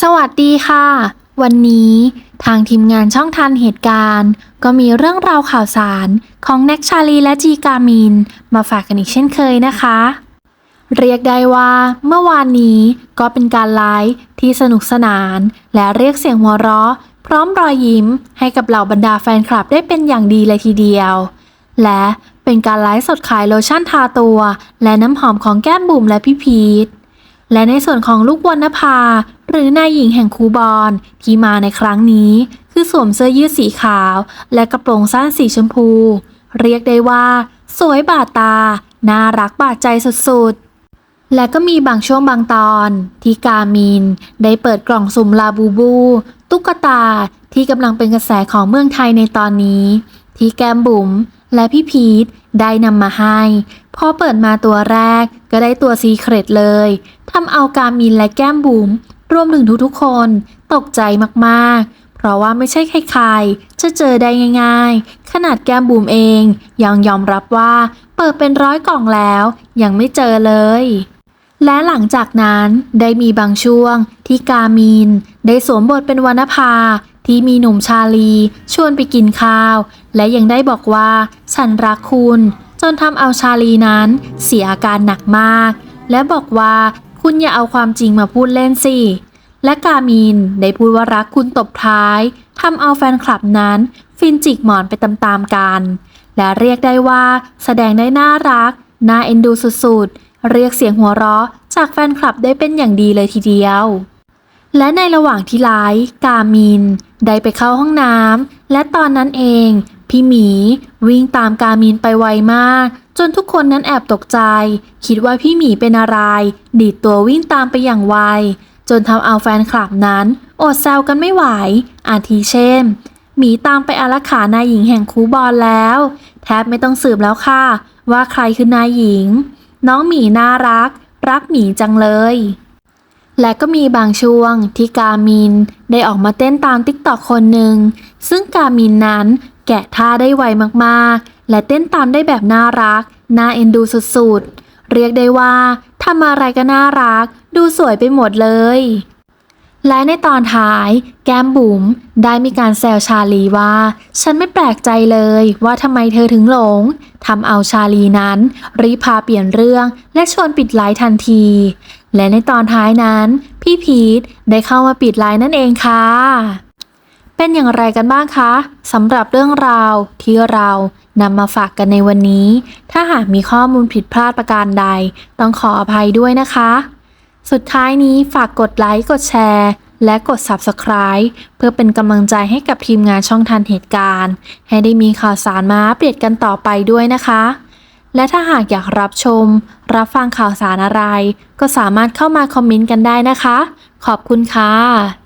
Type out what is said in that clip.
สวัสดีค่ะ วันนี้ทางทีมงานช่องทันเหตุการณ์ ก็มีเรื่องราวข่าวสารของแน็กชาลีและจีกามิน มาฝากกันอีกเช่นเคยนะคะ เรียกได้ว่าเมื่อวานนี้ก็เป็นการไลฟ์ที่สนุกสนาน และเรียกเสียงหัวเราะ พร้อมรอยยิ้มให้กับเหล่าบรรดาแฟนคลับได้เป็นอย่างดีเลยทีเดียว และเป็นการไลฟ์สดขายโลชั่นทาตัว และน้ำหอมของแก้มบุ๋มและพี่พีทและในส่วนของลูกวรรณภา หรือนายหญิงแห่งคูบอลที่มาในครั้งนี้ คือสวมเสื้อยืดสีขาว และกระโปรงสั้นสีชมพู เรียกได้ว่า สวยบาดตา น่ารักบาดใจสุดๆ และก็มีบางช่วงบางตอน ที่กามิน ได้เปิดกล่องสุ่มลาบูบู ตุ๊กตาที่กำลังเป็นกระแสของเมืองไทยในตอนนี้ ที่แก้มบุ๋มและพี่พีทได้นำมาให้ พอเปิดมาตัวแรกก็ได้ตัวซีเครตเลย ทำเอากามินและแก้มบุ๋ม รวมถึงทุกๆคนตกใจมากๆ เพราะว่าไม่ใช่ใครๆ จะเจอได้ง่าย ๆ ขนาดแก้มบุ๋มเองยังยอมรับว่าเปิดเป็นร้อยกล่องแล้ว ยังไม่เจอเลย และหลังจากนั้นได้มีบางช่วงที่กามินได้สวมบทเป็นวรรณภาที่มีหนุ่มชาลีชวนไปกินข้าว และยังได้บอกว่าฉันรักคุณ จนทำเอาชาลีนั้นเสียอาการหนักมาก และบอกว่า คุณอย่าเอาความจริงมาพูดเล่นสิ และกามินได้พูดว่ารักคุณตบท้ายทำเอาแฟนคลับนั้น ฟินจิกหมอนไปตามๆกัน และเรียกได้ว่าแสดงได้น่ารัก น่าเอ็นดูสุดๆ เรียกเสียงหัวเราะจากแฟนคลับได้เป็นอย่างดีเลยทีเดียว และในระหว่างที่ไลฟ์กามินได้ไปเข้าห้องน้ำและตอนนั้นเอง พี่หมีวิ่งตามกามินไปไวมาก จนทุกคนนั้นแอบตกใจ คิดว่าพี่หมีเป็นอะไร ดีดตัววิ่งตามไปอย่างไว จนทำเอาแฟนคลับนั้น อดแซวกันไม่ไหว อาทิเช่น หมีตามไปอารักขานายหญิงแห่งคูบอลแล้ว แทบไม่ต้องสืบแล้วค่ะ ว่าใครคือนายหญิง น้องหมีน่ารัก รักหมีจังเลยและก็มีบางช่วงที่กามินได้ออกมาเต้นตามติ๊กตอกคนหนึ่ง ซึ่งกามินนั้น แกะท่าได้ไวมากๆ และเต้นตามได้แบบน่ารัก น่าเอ็นดูสุดๆ เรียกได้ว่าทำอะไรก็น่ารัก ดูสวยไปหมดเลย และในตอนท้าย แก้มบุ๋มได้มีการแซวชาลีว่า ฉันไม่แปลกใจเลยว่าทำไมเธอถึงหลงทำเอาชาลีนั้น รีบพาเปลี่ยนเรื่องและชวนปิดไลฟ์ทันที และในตอนท้ายนั้น พี่พีทได้เข้ามาปิดไลน์นั่นเองค่ะ เป็นอย่างไรกันบ้างคะสำหรับเรื่องราวที่เรานำมาฝากกันในวันนี้ ถ้าหากมีข้อมูลผิดพลาดประการใด ต้องขออภัยด้วยนะคะ สุดท้ายนี้ฝากกดไลค์ กดแชร์ และกด Subscribe เพื่อเป็นกำลังใจให้กับทีมงานช่องทันเหตุการณ์ ให้ได้มีข่าวสารมาอัปเดตกันต่อไปด้วยนะคะ และถ้าหากอยากรับชม รับฟังข่าวสารอะไร ก็สามารถเข้ามาคอมเมนต์กันได้นะคะ ขอบคุณค่ะ